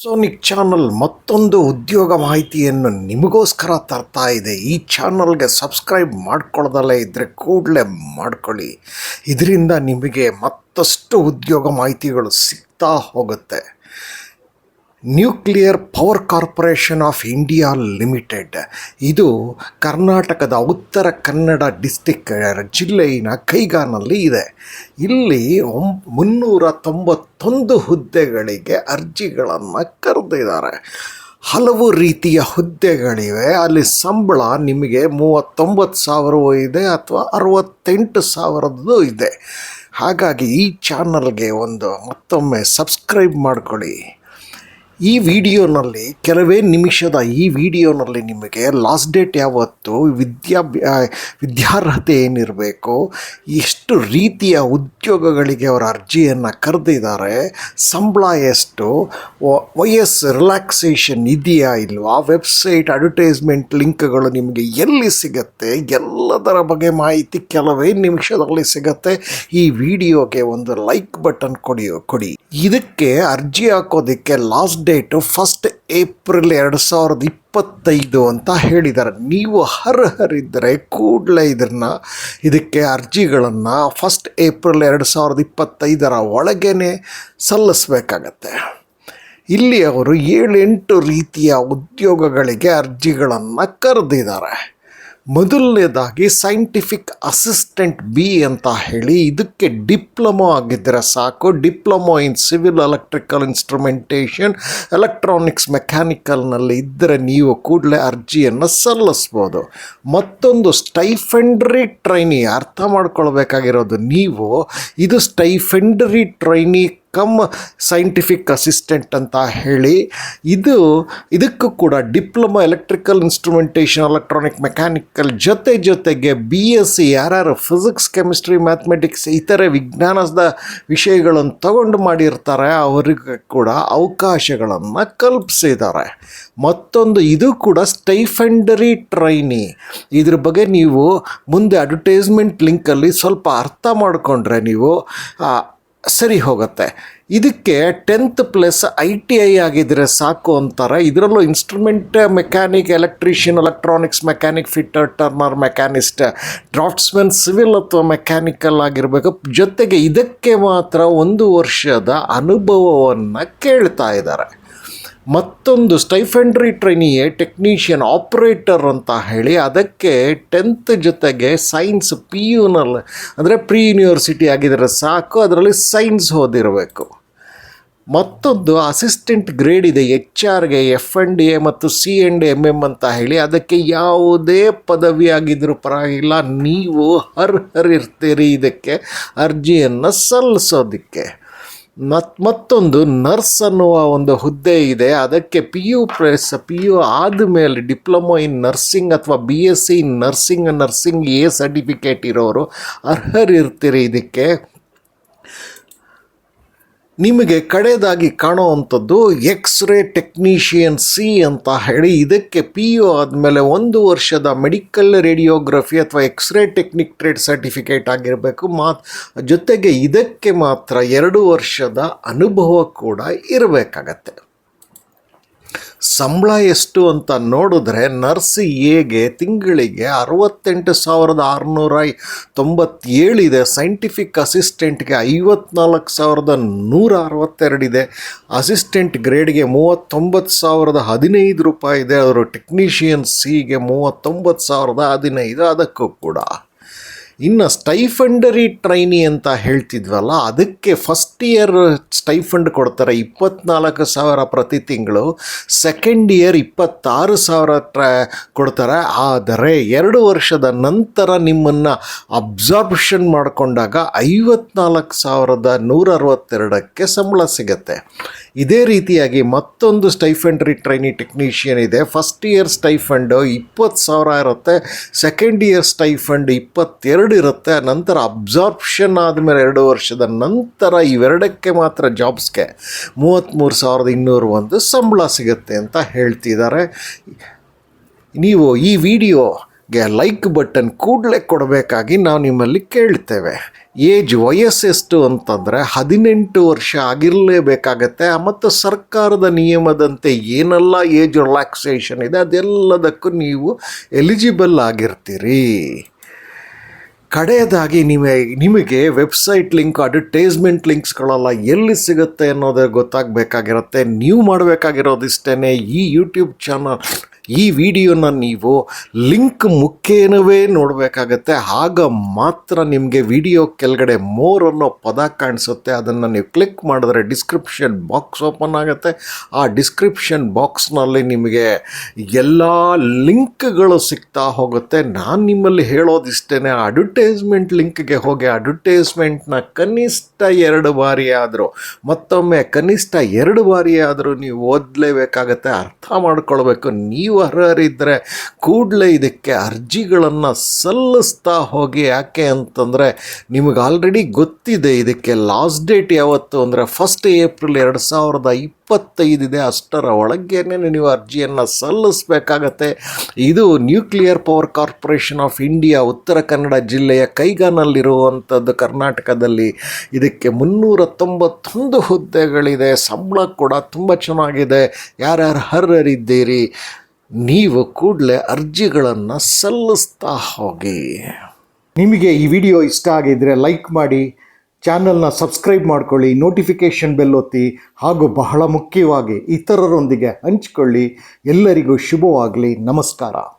Sonic channel ಮತ್ತೊಂದು ಉದ್ಯೋಗ ಮಾಹಿತಿಯನ್ನು ನಿಮಗೋಸ್ಕರ ತರ್ತಾ ಇದೆ. ಈ ಚಾನಲ್ಗೆ ಸಬ್ಸ್ಕ್ರೈಬ್ ಮಾಡ್ಕೊಳ್ಳೋದಲ್ಲೇ ಇದ್ದರೆ ಕೂಡಲೇ ಮಾಡ್ಕೊಳ್ಳಿ. ಇದರಿಂದ ನಿಮಗೆ ಮತ್ತಷ್ಟು ಉದ್ಯೋಗ ಮಾಹಿತಿಗಳು ಸಿಗ್ತಾ ಹೋಗುತ್ತೆ. Nuclear power corporation of India limited ಇದು ಕರ್ನಾಟಕದ ಉತ್ತರ ಕನ್ನಡ ಡಿಸ್ಟಿಕ್ ಜಿಲ್ಲೆಯ ಕೈಗಾನಲ್ಲಿ ಇದೆ. ಇಲ್ಲಿ ಮುನ್ನೂರ ತೊಂಬತ್ತೊಂದು ಹುದ್ದೆಗಳಿಗೆ ಅರ್ಜಿಗಳನ್ನು ಕರೆದಿದ್ದಾರೆ. ಹಲವು ರೀತಿಯ ಹುದ್ದೆಗಳಿವೆ. ಅಲ್ಲಿ ಸಂಬಳ ನಿಮಗೆ ಮೂವತ್ತೊಂಬತ್ತು ಸಾವಿರವೂ ಇದೆ ಅಥವಾ ಅರವತ್ತೆಂಟು ಸಾವಿರದ್ದು ಇದೆ. ಹಾಗಾಗಿ ಈ ಚಾನಲ್ಗೆ ಒಂದು ಮತ್ತೊಮ್ಮೆ ಸಬ್ಸ್ಕ್ರೈಬ್ ಮಾಡ್ಕೊಳ್ಳಿ. ಈ ವಿಡಿಯೋನಲ್ಲಿ, ಕೆಲವೇ ನಿಮಿಷದ ಈ ವಿಡಿಯೋನಲ್ಲಿ ನಿಮಗೆ ಲಾಸ್ಟ್ ಡೇಟ್ ಯಾವತ್ತು ವಿದ್ಯಾಭ್ಯಾ ವಿದ್ಯಾರ್ಹತೆ ಏನಿರಬೇಕು, ಎಷ್ಟು ರೀತಿಯ ಉದ್ಯೋಗಗಳಿಗೆ ಅವರ ಅರ್ಜಿಯನ್ನು ಕರೆದಿದ್ದಾರೆ, ಸಂಬಳ ಎಷ್ಟು ವಯಸ್ ರಿಲ್ಯಾಕ್ಸೇಷನ್ ಇದೆಯಾ ಇಲ್ವಾ ವೆಬ್ಸೈಟ್ ಅಡ್ವರ್ಟೈಸ್ಮೆಂಟ್ ಲಿಂಕ್ಗಳು ನಿಮಗೆ ಎಲ್ಲಿ ಸಿಗುತ್ತೆ, ಎಲ್ಲದರ ಬಗ್ಗೆ ಮಾಹಿತಿ ಕೆಲವೇ ನಿಮಿಷದಲ್ಲಿ ಸಿಗುತ್ತೆ, ಈ ವಿಡಿಯೋಗೆ ಒಂದು ಲೈಕ್ ಬಟನ್ ಕೊಡಿ ಕೊಡಿ. ಇದಕ್ಕೆ ಅರ್ಜಿ ಹಾಕೋದಕ್ಕೆ ಲಾಸ್ಟ್ ಡೇಟು ಫಸ್ಟ್ ಏಪ್ರಿಲ್ ಎರಡು ಸಾವಿರದ ಇಪ್ಪತ್ತೈದು ಅಂತ ಹೇಳಿದ್ದಾರೆ. ನೀವು ಅರ್ಹರಿದ್ದರೆ ಕೂಡಲೇ ಇದನ್ನು ಇದಕ್ಕೆ ಅರ್ಜಿಗಳನ್ನು ಫಸ್ಟ್ ಏಪ್ರಿಲ್ ಎರಡು ಸಾವಿರದ ಇಪ್ಪತ್ತೈದರ ಒಳಗೇ ಸಲ್ಲಿಸಬೇಕಾಗತ್ತೆ. ಇಲ್ಲಿ ಅವರು ಏಳೆಂಟು ರೀತಿಯ ಉದ್ಯೋಗಗಳಿಗೆ ಅರ್ಜಿಗಳನ್ನು ಕರೆದಿದ್ದಾರೆ. ಮೊದಲನೇದಾಗಿ ಸೈಂಟಿಫಿಕ್ ಅಸಿಸ್ಟೆಂಟ್ ಬಿ ಅಂತ ಹೇಳಿ ಇದಕ್ಕೆ ಡಿಪ್ಲೊಮೊ ಆಗಿದ್ದರೆ ಸಾಕು. Diploma in civil electrical instrumentation electronics ಮೆಕ್ಯಾನಿಕಲ್ನಲ್ಲಿ ಇದ್ದರೆ ನೀವು ಕೂಡಲೇ ಅರ್ಜಿಯನ್ನು ಸಲ್ಲಿಸ್ಬೋದು. ಮತ್ತೊಂದು ಸ್ಟೈಫೆಂಡ್ರಿ ಟ್ರೈನಿ ಅರ್ಥ ಮಾಡ್ಕೊಳ್ಬೇಕಾಗಿರೋದು ನೀವು. ಇದು stipendiary trainee cum scientific assistant ಅಂತ ಹೇಳಿ, ಇದು ಇದಕ್ಕೂ ಕೂಡ diploma electrical instrumentation electronic mechanical ಜೊತೆ ಜೊತೆಗೆ ಬಿ ಎಸ್ ಸಿ ಯಾರ್ಯಾರು ಫಿಸಿಕ್ಸ್ ಕೆಮಿಸ್ಟ್ರಿ ಮ್ಯಾಥಮೆಟಿಕ್ಸ್ ಇತರೆ ವಿಜ್ಞಾನದ ವಿಷಯಗಳನ್ನು ತಗೊಂಡು ಮಾಡಿರ್ತಾರೆ. ಅವರಿಗೆ ಕೂಡ ಅವಕಾಶಗಳನ್ನು ಕಲ್ಪಿಸಿದ್ದಾರೆ. ಮತ್ತೊಂದು, ಇದು ಕೂಡ ಸ್ಟೈಫೆಂಡರಿ ಟ್ರೈನಿ ಇದ್ರ ಬಗ್ಗೆ ನೀವು ಮುಂದೆ ಅಡ್ವರ್ಟೈಸ್ಮೆಂಟ್ ಲಿಂಕಲ್ಲಿ ಸ್ವಲ್ಪ ಅರ್ಥ ಮಾಡಿಕೊಂಡ್ರೆ ನೀವು ಸರಿ ಹೋಗುತ್ತೆ. ಇದಕ್ಕೆ tenth plus I T I ಆಗಿದ್ದರೆ ಸಾಕು ಅಂತಾರೆ. ಇದರಲ್ಲೂ instrument mechanic electrician electronics mechanic fitter turner machinist draftsman civil ಅಥವಾ ಮೆಕ್ಯಾನಿಕಲ್ ಆಗಿರಬೇಕು. ಜೊತೆಗೆ ಇದಕ್ಕೆ ಮಾತ್ರ ಒಂದು ವರ್ಷದ ಅನುಭವವನ್ನು ಕೇಳ್ತಾ ಇದ್ದಾರೆ. ಮತ್ತೊಂದು ಸ್ಟೈಫೆಂಡ್ರಿ ಟ್ರೈನಿಯೇ ಟೆಕ್ನಿಷಿಯನ್ ಆಪ್ರೇಟರ್ ಅಂತ ಹೇಳಿ ಅದಕ್ಕೆ ಟೆಂತ್ ಜೊತೆಗೆ ಸೈನ್ಸ್ ಪಿ ಯುನಲ್ಲಿ ಅಂದರೆ ಪ್ರೀ ಯೂನಿವರ್ಸಿಟಿ ಆಗಿದ್ದರೆ ಸಾಕು, ಅದರಲ್ಲಿ ಸೈನ್ಸ್ ಓದಿರಬೇಕು. ಮತ್ತೊಂದು ಅಸಿಸ್ಟೆಂಟ್ ಗ್ರೇಡ್ ಇದೆ ಎಚ್ ಆರ್ಗೆ ಎಫ್ ಎನ್ ಡಿ ಎ ಮತ್ತು C N D M M ಅಂತ ಹೇಳಿ ಅದಕ್ಕೆ ಯಾವುದೇ ಪದವಿ ಆಗಿದ್ದರೂ ಪರವಾಗಿಲ್ಲ, ನೀವು ಅರ್ಹರಿರ್ತೀರಿ ಇದಕ್ಕೆ, ಅರ್ಜಿಯನ್ನು ಸಲ್ಲಿಸೋದಕ್ಕೆ ಮತ್ ಮತ್ತೊಂದು ನರ್ಸ್ ಅನ್ನುವ ಒಂದು ಹುದ್ದೆ ಇದೆ. ಅದಕ್ಕೆ P U press P U ಆದಮೇಲೆ ಡಿಪ್ಲೊಮೊ ಇನ್ ನರ್ಸಿಂಗ್ ಅಥವಾ B S C in nursing nursing a certificate ಇರೋರು ಅರ್ಹರಿರ್ತೀರಿ ಇದಕ್ಕೆ. ನಿಮಗೆ ಕಡೆಯದಾಗಿ ಕಾಣುವಂಥದ್ದು ಎಕ್ಸ್ರೇ ಟೆಕ್ನಿಷಿಯನ್ ಸಿ ಅಂತ ಹೇಳಿ ಇದಕ್ಕೆ ಪಿ ಯು ಆದಮೇಲೆ ಒಂದು ವರ್ಷದ ಮೆಡಿಕಲ್ ರೇಡಿಯೋಗ್ರಫಿ ಅಥವಾ X ray technic trade certificate ಆಗಿರಬೇಕು. ಮಾತ್ ಜೊತೆಗೆ ಇದಕ್ಕೆ ಮಾತ್ರ ಎರಡು ವರ್ಷದ ಅನುಭವ ಕೂಡ ಇರಬೇಕಾಗತ್ತೆ. ಸಂಬಳ ಎಷ್ಟು ಅಂತ ನೋಡಿದ್ರೆ ನರ್ಸ್ ಎಗೆ ತಿಂಗಳಿಗೆ ಅರವತ್ತೆಂಟು ಸಾವಿರದ ಆರುನೂರ ತೊಂಬತ್ತೇಳಿದೆ ಸೈಂಟಿಫಿಕ್ ಅಸಿಸ್ಟೆಂಟ್ಗೆ ಐವತ್ನಾಲ್ಕು ಸಾವಿರದ ನೂರ ಅರವತ್ತೆರಡಿದೆ ಅಸಿಸ್ಟೆಂಟ್ ಗ್ರೇಡ್ಗೆ ಮೂವತ್ತೊಂಬತ್ತು ಸಾವಿರದ ಹದಿನೈದು ರೂಪಾಯಿ ಇದೆ ಅವರು ಟೆಕ್ನಿಷಿಯನ್ ಸಿಗೆ ಮೂವತ್ತೊಂಬತ್ತು ಸಾವಿರದ ಹದಿನೈದು, ಅದಕ್ಕೂ ಕೂಡ. ಇನ್ನು ಸ್ಟೈಫಂಡರಿ ಟ್ರೈನಿ ಅಂತ ಹೇಳ್ತಿದ್ವಲ್ಲ, ಅದಕ್ಕೆ ಫಸ್ಟ್ ಇಯರ್ ಸ್ಟೈಫಂಡ್ ಕೊಡ್ತಾರೆ ಇಪ್ಪತ್ನಾಲ್ಕು ಸಾವಿರ ಪ್ರತಿ ತಿಂಗಳು ಸೆಕೆಂಡ್ ಇಯರ್ ಇಪ್ಪತ್ತಾರು ಸಾವಿರ ಟ್ರ, ಕೊಡ್ತಾರೆ. ಆದರೆ ಎರಡು ವರ್ಷದ ನಂತರ ನಿಮ್ಮನ್ನು ಅಬ್ಸಾರ್ಬ್ಷನ್ ಮಾಡಿಕೊಂಡಾಗ ಐವತ್ನಾಲ್ಕು ಸಾವಿರದ ನೂರ ಅರವತ್ತೆರಡಕ್ಕೆ ಸಂಬಳ ಸಿಗುತ್ತೆ. ಇದೇ ರೀತಿಯಾಗಿ ಮತ್ತೊಂದು ಸ್ಟೈಫಂಡ್ರಿ ಟ್ರೈನಿ ಟೆಕ್ನಿಷಿಯನ್ ಇದೆ. ಫಸ್ಟ್ ಇಯರ್ ಸ್ಟೈಫಂಡು ಇಪ್ಪತ್ತು ಸಾವಿರ ಇರುತ್ತೆ ಸೆಕೆಂಡ್ ಇಯರ್ ಸ್ಟೈಫಂಡ್ ಇಪ್ಪತ್ತೆರಡು ಇರುತ್ತೆ, ನಂತರ ಅಬ್ಸಾರ್ಪ್ಷನ್ ಆದಮೇಲೆ ಎರಡು ವರ್ಷದ ನಂತರ ಇವೆರಡಕ್ಕೆ ಮಾತ್ರ ಜಾಬ್ಸ್ಗೆ ಮೂವತ್ತ್ಮೂರು ಸಾವಿರದ ಇನ್ನೂರು ಒಂದು ಸಂಬಳ ಸಿಗುತ್ತೆ ಅಂತ ಹೇಳ್ತಿದ್ದಾರೆ. ನೀವು ಈ ವಿಡಿಯೋಗೆ ಲೈಕ್ ಬಟನ್ ಕೂಡಲೇ ಕೊಡಬೇಕಾಗಿ ನಾವು ನಿಮ್ಮಲ್ಲಿ ಕೇಳ್ತೇವೆ. ಏಜ್ ವಯಸ್ಸೆಷ್ಟು ಅಂತಂದರೆ ಹದಿನೆಂಟು ವರ್ಷ ಆಗಿರಲೇಬೇಕಾಗತ್ತೆ, ಮತ್ತು ಸರ್ಕಾರದ ನಿಯಮದಂತೆ ಏನೆಲ್ಲ ಏಜ್ ರಿಲ್ಯಾಕ್ಸೇಷನ್ ಇದೆ, ಅದೆಲ್ಲದಕ್ಕೂ ನೀವು ಎಲಿಜಿಬಲ್ ಆಗಿರ್ತೀರಿ. ಕಡೆಯದಾಗಿ ನಿಮಗೆ ನಿಮಗೆ ವೆಬ್ಸೈಟ್ ಲಿಂಕ್, ಅಡ್ವರ್ಟೈಸ್ಮೆಂಟ್ ಲಿಂಕ್ಸ್ಗಳೆಲ್ಲ ಎಲ್ಲಿ ಸಿಗುತ್ತೆ ಅನ್ನೋದೇ ಗೊತ್ತಾಗಬೇಕಾಗಿರುತ್ತೆ. ನೀವು ಮಾಡಬೇಕಾಗಿರೋದಿಷ್ಟೇ ಈ ಯೂಟ್ಯೂಬ್ ಚಾನಲ್ ಈ ವಿಡಿಯೋನ ನೀವು ಲಿಂಕ್ ಮುಖೇನವೇ ನೋಡಬೇಕಾಗತ್ತೆ. ಆಗ ಮಾತ್ರ ನಿಮಗೆ ವಿಡಿಯೋ ಕೆಳಗಡೆ ಮೋರ್ ಅನ್ನೋ ಪದ ಕಾಣಿಸುತ್ತೆ. ಅದನ್ನು ನೀವು ಕ್ಲಿಕ್ ಮಾಡಿದ್ರೆ ಡಿಸ್ಕ್ರಿಪ್ಷನ್ ಬಾಕ್ಸ್ ಓಪನ್ ಆಗುತ್ತೆ. ಆ ಡಿಸ್ಕ್ರಿಪ್ಷನ್ ಬಾಕ್ಸ್ನಲ್ಲಿ ನಿಮಗೆ ಎಲ್ಲ ಲಿಂಕ್ಗಳು ಸಿಗ್ತಾ ಹೋಗುತ್ತೆ. ನಾನು ನಿಮ್ಮಲ್ಲಿ ಹೇಳೋದಿಷ್ಟೇ ಅಡ್ವರ್ಟೈಸ್ಮೆಂಟ್ ಲಿಂಕ್ಗೆ ಹೋಗಿ ಅಡ್ವರ್ಟೈಸ್ಮೆಂಟ್ನ ಕನಿಷ್ಠ ಎರಡು ಬಾರಿ ಆದರೂ, ಮತ್ತೊಮ್ಮೆ ಕನಿಷ್ಠ ಎರಡು ಬಾರಿ ಆದರೂ ನೀವು ಓದಲೇಬೇಕಾಗತ್ತೆ. ಅರ್ಥ ಮಾಡ್ಕೊಳ್ಬೇಕು. ನೀವು ಅರ್ಹರಿದ್ದರೆ ಕೂಡಲೇ ಇದಕ್ಕೆ ಅರ್ಜಿಗಳನ್ನು ಸಲ್ಲಿಸ್ತಾ ಹೋಗಿ ಯಾಕೆ ಅಂತಂದರೆ ನಿಮಗೆ ಆಲ್ರೆಡಿ ಗೊತ್ತಿದೆ ಇದಕ್ಕೆ ಲಾಸ್ಟ್ ಡೇಟ್ ಯಾವತ್ತು ಅಂದರೆ ಫಸ್ಟ್ ಏಪ್ರಿಲ್ ಎರಡು ಸಾವಿರದ ಇಪ್ಪತ್ತೈದಿದೆ ಅಷ್ಟರ ಒಳಗೇನೆ ನೀವು ಅರ್ಜಿಯನ್ನು ಸಲ್ಲಿಸಬೇಕಾಗತ್ತೆ. ಇದು nuclear power corporation of India Uttara Kannada ಜಿಲ್ಲೆಯ ಕೈಗಾನಲ್ಲಿರುವಂಥದ್ದು ಕರ್ನಾಟಕದಲ್ಲಿ. ಇದಕ್ಕೆ ಮುನ್ನೂರ ತೊಂಬತ್ತೊಂದು ಹುದ್ದೆಗಳಿದೆ, ಸಂಬಳ ಕೂಡ ತುಂಬ ಚೆನ್ನಾಗಿದೆ. ಯಾರ್ಯಾರು ಅರ್ಹರಿದ್ದೀರಿ? ನೀವು ಕೂಡಲೇ ಅರ್ಜಿಗಳನ್ನು ಸಲ್ಲಿಸ್ತಾ ಹೋಗಿ. ನಿಮಗೆ ಈ ವಿಡಿಯೋ ಇಷ್ಟ ಆಗಿದ್ದರೆ ಲೈಕ್ ಮಾಡಿ, ಚಾನಲ್ನ ಸಬ್ಸ್ಕ್ರೈಬ್ ಮಾಡ್ಕೊಳ್ಳಿ, ನೋಟಿಫಿಕೇಷನ್ ಬೆಲ್ ಒತ್ತಿ, ಹಾಗೂ ಬಹಳ ಮುಖ್ಯವಾಗಿ ಇತರರೊಂದಿಗೆ ಹಂಚಿಕೊಳ್ಳಿ. ಎಲ್ಲರಿಗೂ ಶುಭವಾಗಲಿ, ನಮಸ್ಕಾರ.